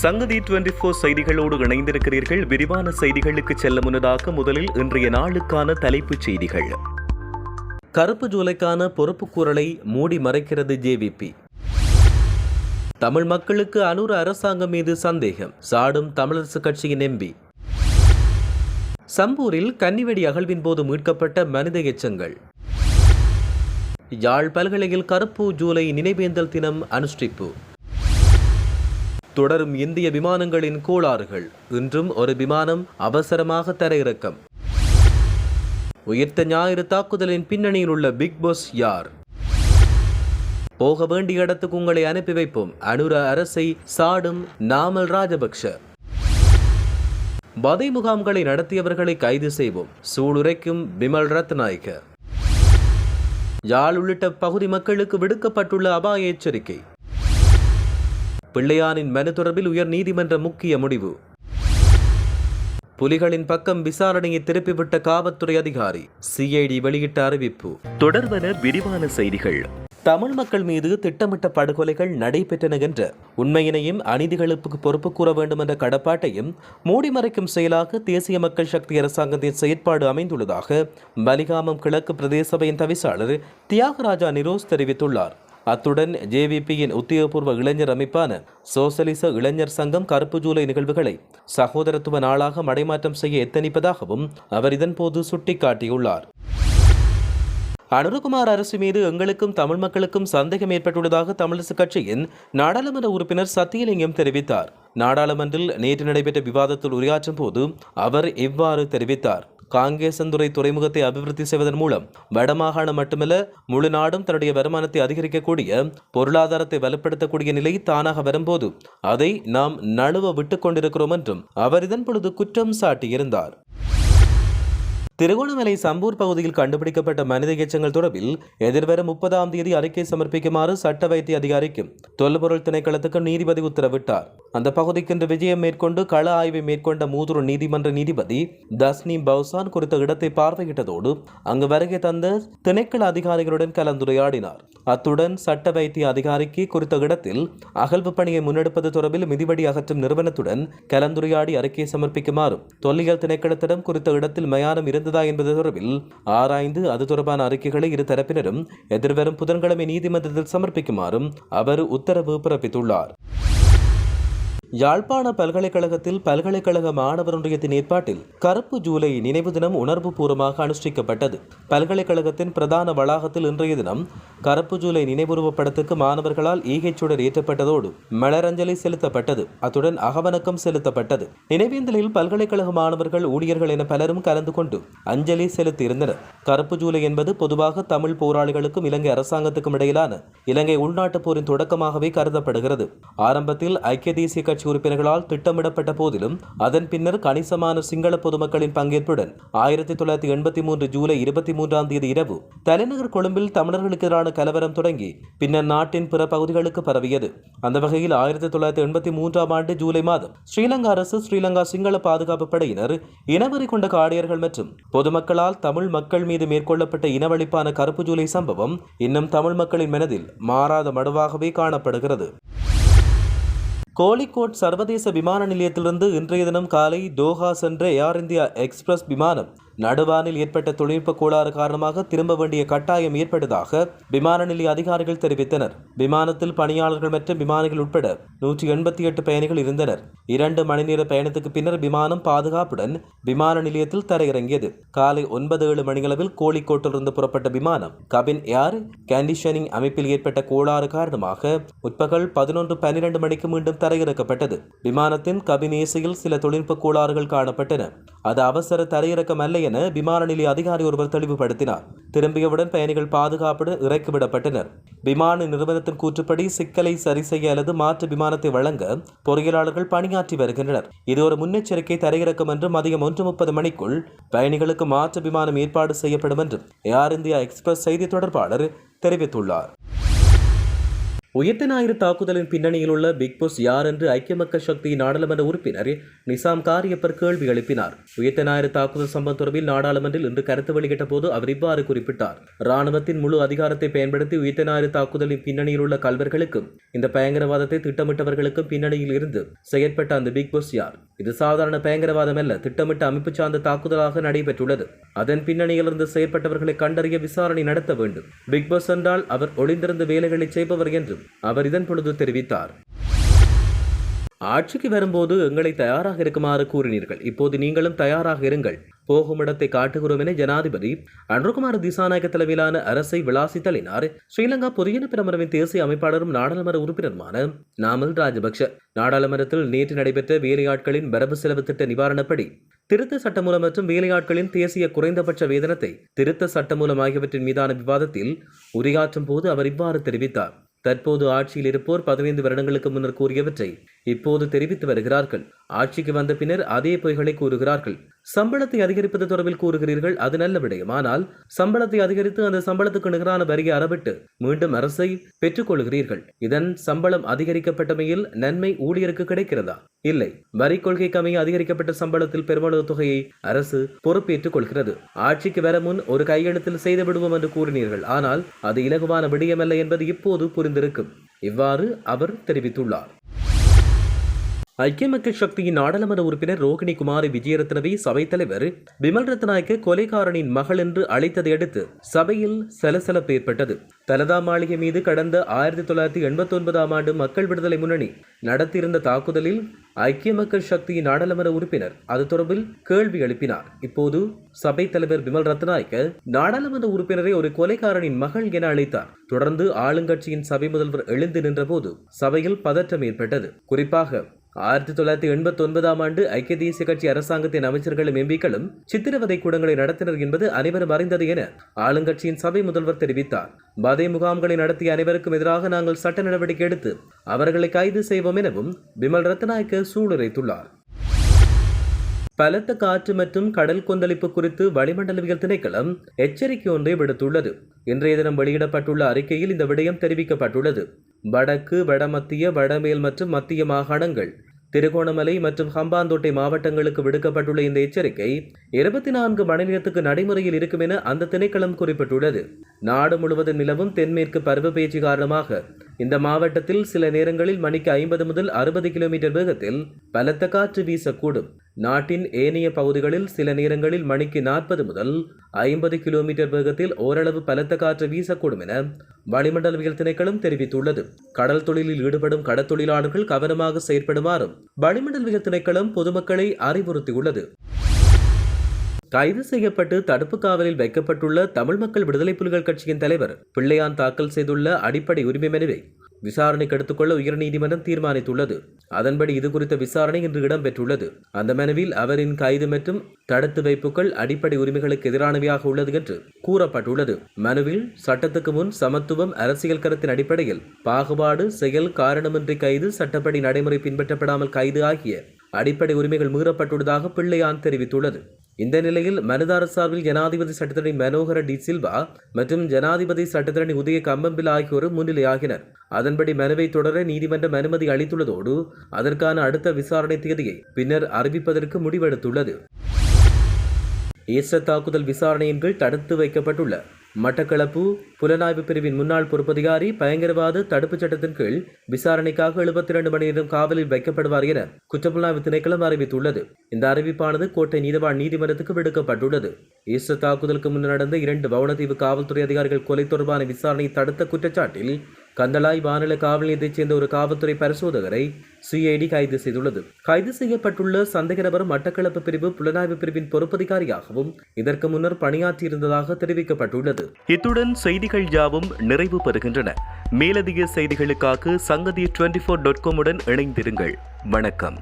சங்கதி twenty four செய்திகளோடு இணைந்திருக்கிறீர்கள். விரிவான செய்திகளுக்கு செல்ல முன்னதாக முதலில் இன்றைய நாளுக்கான தலைப்புச் செய்திகள். கருப்பு ஜூலைக்கான பொறுப்புக்கூறலை மூடி மறைக்கிறது ஜேவிபி தமிழ் மக்களுக்கு அனுர அரசாங்கம் மீது சந்தேகம். சாடும் தமிழரசு கட்சியின் எம்பி. சம்பூரில் கன்னிவெடி அகழ்வின் போது மீட்கப்பட்ட மனித எச்சங்கள். யாழ் பல்கலையில் கருப்பு ஜூலை நினைவேந்தல் தினம் அனுஷ்டிப்பு. தொடரும் இந்திய விமானங்களின் கோளாறுகள். இன்றும் ஒரு விமானம் அவசரமாக தரையிறக்கம். உயிர்த்த ஞாயிறு தாக்குதலின் பின்னணியில் உள்ள பிக் பாஸ் யார்? போக வேண்டிய இடத்துக்கு உங்களை அனுப்பி வைப்போம். அனுர அரசை சாடும் நாமல் ராஜபக்ஷ. வதை முகாம்களை நடத்தியவர்களை கைது செய்வோம். சூளுரைக்கும் பிமல் ரத்நாயக்க. யாழ் உள்ளிட்ட பகுதி மக்களுக்கு விடுக்கப்பட்டுள்ள அபாய எச்சரிக்கை. பிள்ளையானின் மனு தொடர்பில் உயர் நீதிமன்ற முக்கிய முடிவு. புலிகளின் பக்கம் விசாரணையை திருப்பிவிட்ட காவல்துறை அதிகாரி சிஐடி வெளியிட்ட அறிவிப்பு. தொடர்வன விரிவான செய்திகள். தமிழ் மக்கள் மீது திட்டமிட்ட படுகொலைகள் நடைபெற்றன என்ற உண்மையினையும் அநீதிகளுக்கு பொறுப்பு கூற வேண்டும் என்ற கடப்பாட்டையும் மூடி மறைக்கும் செயலாக தேசிய மக்கள் சக்தி அரசாங்கத்தின் செயற்பாடு அமைந்துள்ளதாக மலிகாமம் கிழக்கு பிரதேச சபையின் தவிசாளர் தியாகராஜா நிரோஸ் தெரிவித்துள்ளார். அத்துடன் ஜேவிபியின் உத்தியோகபூர்வ இளைஞர் அமைப்பான சோசலிச இளைஞர் சங்கம் கருப்பு ஜூலை நிகழ்வுகளை சகோதரத்துவ நாளாக மடைமாற்றம் செய்ய எத்தனிப்பதாகவும் அவர் இதன்போது சுட்டிக்காட்டியுள்ளார். அனுரகுமார் அரசு மீது எங்களுக்கும் தமிழ் மக்களுக்கும் சந்தேகம் ஏற்பட்டுள்ளதாக தமிழரசுக் கட்சியின் நாடாளுமன்ற உறுப்பினர் சத்தியலிங்கம் தெரிவித்தார். நாடாளுமன்றில் நேற்று நடைபெற்ற விவாதத்தில் உரையாற்றும் போது அவர் இவ்வாறு தெரிவித்தார். காங்கேசந்துறை துறைமுகத்தை அபிவிருத்தி செய்வதன் மூலம் வடமாகாணம் மட்டுமல்ல முழு நாடும் தன்னுடைய வருமானத்தை அதிகரிக்கக்கூடிய பொருளாதாரத்தை வலுப்படுத்தக்கூடிய நிலை தானாக வரும்போது அதை நாம் நழுவ விட்டுக் கொண்டிருக்கிறோம் என்றும் அவர் இதன் பொழுது குற்றம் சாட்டியிருந்தார். திருகோணமலை சம்பூர் பகுதியில் கண்டுபிடிக்கப்பட்ட மனித எச்சங்கள் தொடர்பில் எதிர்வரும் முப்பதாம் தேதி அறிக்கை சமர்ப்பிக்குமாறு சட்ட வைத்திய அதிகாரிக்கும் தொல்பொருள் திணைக்களத்துக்கு நீதிபதி உத்தரவிட்டார். அந்த பகுதிக்கு இன்று விஜயம் மேற்கொண்டு கள ஆய்வை மேற்கொண்ட மூதூர் நீதிமன்ற நீதிபதி தஸ்னி பவுசான் குறித்த இடத்தை பார்வையிட்டதோடு அங்கு வருகை தந்த திணைக்கள அதிகாரிகளுடன் கலந்துரையாடினார். அத்துடன் சட்ட வைத்திய அதிகாரிக்கு குறித்த இடத்தில் அகழ்வு பணியை முன்னெடுப்பது தொடர்பில் மிதிவடி அகற்றும் நிறுவனத்துடன் கலந்துரையாடி அறிக்கை சமர்ப்பிக்குமாறும் தொல்லியல் திணைக்களத்திடம் குறித்த இடத்தில் மயானம் இருந்ததா என்பது தொடர்பில் ஆராய்ந்து அது தொடர்பான அறிக்கைகளை இரு தரப்பினரும் எதிர்வரும் புதன்கிழமை நீதிமன்றத்தில் சமர்ப்பிக்குமாறும் அவர் உத்தரவு பிறப்பித்துள்ளார். யாழ்ப்பாண பல்கலைக்கழகத்தில் பல்கலைக்கழக மாணவர் ஒன்றியத்தின் ஏற்பாட்டில் கருப்பு ஜூலை நினைவு தினம் உணர்வு பூர்வமாக அனுஷ்டிக்கப்பட்டது. பல்கலைக்கழகத்தின் பிரதான வளாகத்தில் இன்றைய தினம் கருப்பு ஜூலை நினைவுருவ படத்துக்கு மாணவர்களால் ஈகைச்சுடர் ஏற்றப்பட்டதோடு மலரஞ்சலி செலுத்தப்பட்டது. அத்துடன் அகவணக்கம் செலுத்தப்பட்டது. நினைவேந்தலில் பல்கலைக்கழக மாணவர்கள் ஊழியர்கள் என பலரும் கலந்து கொண்டு அஞ்சலி செலுத்தியிருந்தனர். கருப்பு ஜூலை என்பது பொதுவாக தமிழ் போராளிகளுக்கும் இலங்கை அரசாங்கத்துக்கும் இடையிலான இலங்கை உள்நாட்டுப் போரின் தொடக்கமாகவே கருதப்படுகிறது. ஆரம்பத்தில் ஐக்கிய தேசிய கட்சி கட்சி உறுப்பினர்களால் திட்டமிடப்பட்ட போதிலும் அதன் பின்னர் கணிசமான சிங்கள பொதுமக்களின் பங்கேற்புடன் ஆயிரத்தி தொள்ளாயிரத்தி எண்பத்தி மூன்று ஜூலை இருபத்தி மூன்றாம் தேதி இரவு தலைநகர் கொழும்பில் தமிழர்களுக்கு எதிரான கலவரம் தொடங்கி பின்னர் நாட்டின் பிற பகுதிகளுக்கு பரவியது. அந்த வகையில் ஆயிரத்தி தொள்ளாயிரத்தி எண்பத்தி மூன்றாம் ஆண்டு ஜூலை மாதம் ஸ்ரீலங்கா அரசு ஸ்ரீலங்கா சிங்கள பாதுகாப்பு படையினர் இனவரி கொண்ட காடியர்கள் மற்றும் பொதுமக்களால் தமிழ் மக்கள் மீது மேற்கொள்ளப்பட்ட இனவழிப்பான கருப்பு ஜூலை சம்பவம் இன்னும் தமிழ் மக்களின் மனதில் மாறாத மடுவாகவே காணப்படுகிறது. கோழிக்கோட் சர்வதேச விமான நிலையத்திலிருந்து இன்றைய தினம் காலை தோஹா சென்ற ஏர் இந்தியா எக்ஸ்பிரஸ் விமானம் நடுவானில் ஏற்பட்ட தொழில்நுட்ப கோளாறு காரணமாக திரும்ப வேண்டிய கட்டாயம் ஏற்பட்டதாக விமான நிலைய அதிகாரிகள் தெரிவித்தனர். விமானத்தில் பணியாளர்கள் மற்றும் விமானிகள் உட்பட நூற்றி எண்பத்தி எட்டு பயணிகள் இருந்தனர். இரண்டு மணி நேர பயணத்துக்கு பின்னர் விமானம் பாதுகாப்புடன் விமான நிலையத்தில் தரையிறங்கியது. காலை ஒன்பது ஏழு மணியளவில் கோழிக்கோட்டிலிருந்து புறப்பட்ட விமானம் கபின் ஏர் கண்டிஷனிங் அமைப்பில் ஏற்பட்ட கோளாறு காரணமாக உட்பகல் பதினொன்று பன்னிரண்டு மணிக்கு மீண்டும் தரையிறக்கப்பட்டது. விமானத்தின் கபின் ஏசியில் சில தொழில்நுட்ப கோளாறுகள் காணப்பட்டன. அது அவசர தரையிறக்கம் அல்ல என விமான நிலைய அதிகாரி ஒருவர் தெளிவுபடுத்தினார். திரும்பியவுடன் பயணிகள் பாதுகாப்புடன் இறக்கிவிடப்பட்டனர். விமான நிறுவனத்தின் கூற்றுப்படி சிக்கலை சரி செய்ய அல்லது மாற்று விமானத்தை வழங்க பொறியியலாளர்கள் பணியாற்றி வருகின்றனர். இது ஒரு முன்னெச்சரிக்கை தரையிறக்கும் என்றும் மதியம் ஒன்று முப்பது மணிக்குள் பயணிகளுக்கு மாற்று விமானம் ஏற்பாடு செய்யப்படும் என்றும் ஏர் இந்தியா எக்ஸ்பிரஸ் செய்தி தொடர்பாளர் தெரிவித்துள்ளார். உயிர்த்த ஞாயிறு தாக்குதலின் பின்னணியில் உள்ள பிக் பாஸ் யார் என்று ஐக்கிய மக்கள் சக்தி நாடாளுமன்ற உறுப்பினர் நிசாம் காரியப்பர் கேள்வி எழுப்பினார். உயிர்த்த ஞாயிறு தாக்குதல் சம்பவம் தொடர்பில் நாடாளுமன்றில் இன்று கருத்து வெளியிட்ட போது அவர் இவ்வாறு குறிப்பிட்டார். ராணுவத்தின் முழு அதிகாரத்தை பயன்படுத்தி உயிர்த்த ஞாயிறு தாக்குதலின் பின்னணியில் உள்ள கல்வர்களுக்கும் இந்த பயங்கரவாதத்தை திட்டமிட்டவர்களுக்கும் பின்னணியில் இருந்து செயற்பட்ட அந்த பிக் பாஸ் யார்? இது சாதாரண பயங்கரவாதம் அல்ல திட்டமிட்ட அமைப்பு சார்ந்த தாக்குதலாக நடைபெற்றுள்ளது. அதன் பின்னணியிலிருந்து செயற்பட்டவர்களை கண்டறிய விசாரணை நடத்த வேண்டும். பிக் பாஸ் என்றால் அவர் ஒளிந்திருந்த வேலைகளை செய்பவர் என்றும் அவர் இதன் பொழுது தெரிவித்தார். ஆட்சிக்கு வரும்போது எங்களை தயாராக இருக்குமாறு கூறினீர்கள். இப்போது நீங்களும் தயாராக இருங்கள். போகும் இடத்தை காட்டுகிறோம் என ஜனாதிபதி அன்றுகுமார் திசாநாயக தலைமையிலான அரசை விளாசித்தலினார் ஸ்ரீலங்கா பொதுஜன பிரமரவின் தேசிய அமைப்பாளரும் நாடாளுமன்ற உறுப்பினருமான நாமல் ராஜபக்ஷ நாடாளுமன்றத்தில் நேற்று நடைபெற்ற வேலையாட்களின் வரவு செலவு திட்ட நிவாரணப்படி திருத்த சட்டமூலம் மற்றும் வேலையாட்களின் தேசிய குறைந்தபட்ச வேதனத்தை திருத்த சட்டமூலம் ஆகியவற்றின் மீதான விவாதத்தில் உரையாற்றும் போது அவர் இவ்வாறு தெரிவித்தார். தற்போது ஆட்சியில் இருப்போர் பதினைந்து வருடங்களுக்கு முன்னர் கூறியவற்றை இப்போது தெரிவித்து வருகிறார்கள். ஆட்சிக்கு வந்த பின்னர் அதே பொய்களை கூறுகிறார்கள். சம்பளத்தை அதிகரிப்பது தொடர்பில் கூறுகிறீர்கள் அது நல்ல விடயம். ஆனால் சம்பளத்தை அதிகரித்து அந்த சம்பளத்துக்கு நிகரான வரியை அறவிட்டு மீண்டும் அரசை பெற்றுக்கொள்கிறீர்கள். இதன் சம்பளம் அதிகரிக்கப்பட்டமையில் நன்மை ஊழியருக்கு கிடைக்கிறதா? இல்லை. வரி கொள்கைக்கு அமைய அதிகரிக்கப்பட்ட சம்பளத்தில் பெருமளவு தொகையை அரசு பொறுப்பேற்றுக் கொள்கிறது. ஆட்சிக்கு வர முன் ஒரு கையெழுத்தில் செய்து விடுவோம் என்று கூறினீர்கள். ஆனால் அது இலகுவான விடயமல்ல என்பது இப்போது புரிந்திருக்கும். இவ்வாறு அவர் தெரிவித்துள்ளார். ஐக்கிய மக்கள் சக்தியின் நாடாளுமன்ற உறுப்பினர் ரோகிணி குமாரி விஜயரத்னவை சபைத் தலைவர் விமல் ரத்நாயக்க கொலைகாரனின் மகள் என்று அழைத்ததை அடுத்து சபையில் சலசலப்பு ஏற்பட்டது. தலதா மாளிகை மீது கடந்த ஆயிரத்தி தொள்ளாயிரத்தி எண்பத்தி ஒன்பதாம் ஆண்டு மக்கள் விடுதலை முன்னணி நடத்தியிருந்த தாக்குதலில் ஐக்கிய மக்கள் சக்தியின் நாடாளுமன்ற உறுப்பினர் அது தொடர்பில் கேள்வி எழுப்பினார். இப்போது சபைத் தலைவர் விமல் ரத்நாயக்க நாடாளுமன்ற உறுப்பினரை ஒரு கொலைகாரனின் மகள் என அழைத்தார். தொடர்ந்து ஆளுங்கட்சியின் சபை முதல்வர் எழுந்து நின்றபோது சபையில் பதற்றம் ஏற்பட்டது. குறிப்பாக ஆயிரத்தி தொள்ளாயிரத்தி எண்பத்தி ஒன்பதாம் ஆண்டு ஐக்கிய தேசிய கட்சி அரசாங்கத்தின் அமைச்சர்களும் எம்பிக்களும் சித்திரவதை கூடங்களை நடத்தினர் என்பது அனைவரும் அறிந்தது என ஆளுங்கட்சியின் சபை முதல்வர் தெரிவித்தார். பதை முகாம்களை நடத்திய அனைவருக்கும் எதிராக நாங்கள் சட்ட நடவடிக்கை எடுத்து அவர்களை கைது செய்வோம் எனவும் விமல் ரத்நாயக்க சூளுரைத்துள்ளார். பலத்த காற்று மற்றும் கடல் கொந்தளிப்பு குறித்து வளிமண்டலவியல் திணைக்களம் எச்சரிக்கை ஒன்றை விடுத்துள்ளது. இன்றைய தினம் வெளியிடப்பட்டுள்ள அறிக்கையில் இந்த விடயம் தெரிவிக்கப்பட்டுள்ளது. வடக்கு வடமத்திய வடமேல் மற்றும் மத்திய மாகாணங்கள். திருகோணமலை மற்றும் ஹம்பாந்தோட்டை மாவட்டங்களுக்கு விடுக்கப்பட்டுள்ள இந்த எச்சரிக்கை இருபத்தி நான்கு மணி நேரத்துக்கு நடைமுறையில் இருக்கும் என அந்த திணைக்களம் குறிப்பிட்டுள்ளது. நாடு முழுவதும் நிலவும் தென்மேற்கு பருவப்பெயர்ச்சி காரணமாக இந்த மாவட்டத்தில் சில நேரங்களில் மணிக்கு ஐம்பது முதல் அறுபது கிலோமீட்டர் வேகத்தில் பலத்த காற்று வீசக்கூடும். நாட்டின் ஏனைய பகுதிகளில் சில நேரங்களில் மணிக்கு நாற்பது முதல் ஐம்பது கிலோமீட்டர் வேகத்தில் ஓரளவு பலத்த காற்று வீசக்கூடும் என வளிமண்டலவியல் திணைக்களம் தெரிவித்துள்ளது. கடல் தொழிலில் ஈடுபடும் கடற்தொழிலாளர்கள் கவனமாக செயற்படுமாறும் வளிமண்டலவியல் திணைக்களம் பொதுமக்களை அறிவுறுத்தியுள்ளது. கைது செய்யப்பட்டு தடுப்பு காவலில் வைக்கப்பட்டுள்ள தமிழ் மக்கள் விடுதலை புலிகள் கட்சியின் தலைவர் பிள்ளையான் தாக்கல் செய்துள்ள அடிப்படை உரிமை மனுவை விசாரணைக்கு எடுத்துக்கொள்ள உயர்நீதிமன்றம் தீர்மானித்துள்ளது. அதன்படி இது குறித்த விசாரணை இன்று இடம்பெற்றுள்ளது. அந்த மனுவில் அவரின் கைது மற்றும் தடுத்து வைப்புகள் அடிப்படை உரிமைகளுக்கு எதிரானவையாக உள்ளது என்று கூறப்பட்டுள்ளது. மனுவில் சட்டத்துக்கு முன் சமத்துவம் அரசியல் கருத்தின் அடிப்படையில் பாகுபாடு செயல் காரணமின்றி கைது சட்டப்படி நடைமுறை பின்பற்றப்படாமல் கைது ஆகிய அடிப்படை உரிமைகள் மீறப்பட்டுள்ளதாக பிள்ளையான் தெரிவித்துள்ளது. இந்த நிலையில் மனுதார சார்பில் ஜனாதிபதி சட்டத்தரணி மனோகர டி சில்வா மற்றும் ஜனாதிபதி சட்டத்தரணி உதய கம்பம்பில் ஆகியோரும் முன்னிலையாகினர். அதன்படி மனுவை தொடர நீதிமன்றம் அனுமதி அளித்துள்ளதோடு அதற்கான அடுத்த விசாரணை தேதியை பின்னர் அறிவிப்பதற்கு முடிவெடுத்துள்ளது. ஈஸ்டர் தாக்குதல் விசாரணையின் கீழ் தடுத்து வைக்கப்பட்டுள்ள மட்டக்களப்பு புலனாய்வு பிரிவின் முன்னாள் பொறுப்பதிகாரி பயங்கரவாத தடுப்புச் சட்டத்தின் கீழ் விசாரணைக்காக எழுபத்தி இரண்டு மணி நேரம் காவலில் வைக்கப்படுவார் என குற்றப்புலனாய்வு திணைக்களம் அறிவித்துள்ளது. இந்த அறிவிப்பானது கோட்டை நீதவான் நீதிமன்றத்துக்கு விடுக்கப்பட்டுள்ளது. ஈஸ்டர் தாக்குதலுக்கு முன்னர் நடந்த இரண்டு வவுனதீவு காவல்துறை அதிகாரிகள் கொலை தொடர்பான விசாரணை தடுத்த குற்றச்சாட்டில் கந்தளாய் வானிலை காவல் நிலையத்தைச் சேர்ந்த ஒரு காவல்துறை பரிசோதகரை சிஐடி கைது செய்துள்ளது. கைது செய்யப்பட்டுள்ள சந்தேக நபர் மட்டக்களப்பு பிரிவு புலனாய்வு பிரிவின் பொறுப்பதிகாரியாகவும் இதற்கு முன்னர் பணியாற்றியிருந்ததாக தெரிவிக்கப்பட்டுள்ளது. இத்துடன் செய்திகள் யாவும் நிறைவு பெறுகின்றன. மேலதிக செய்திகளுக்காக சங்கதி டுவெண்டி ஃபோர் டாட் காமுடன் இணைந்திருங்கள். வணக்கம்.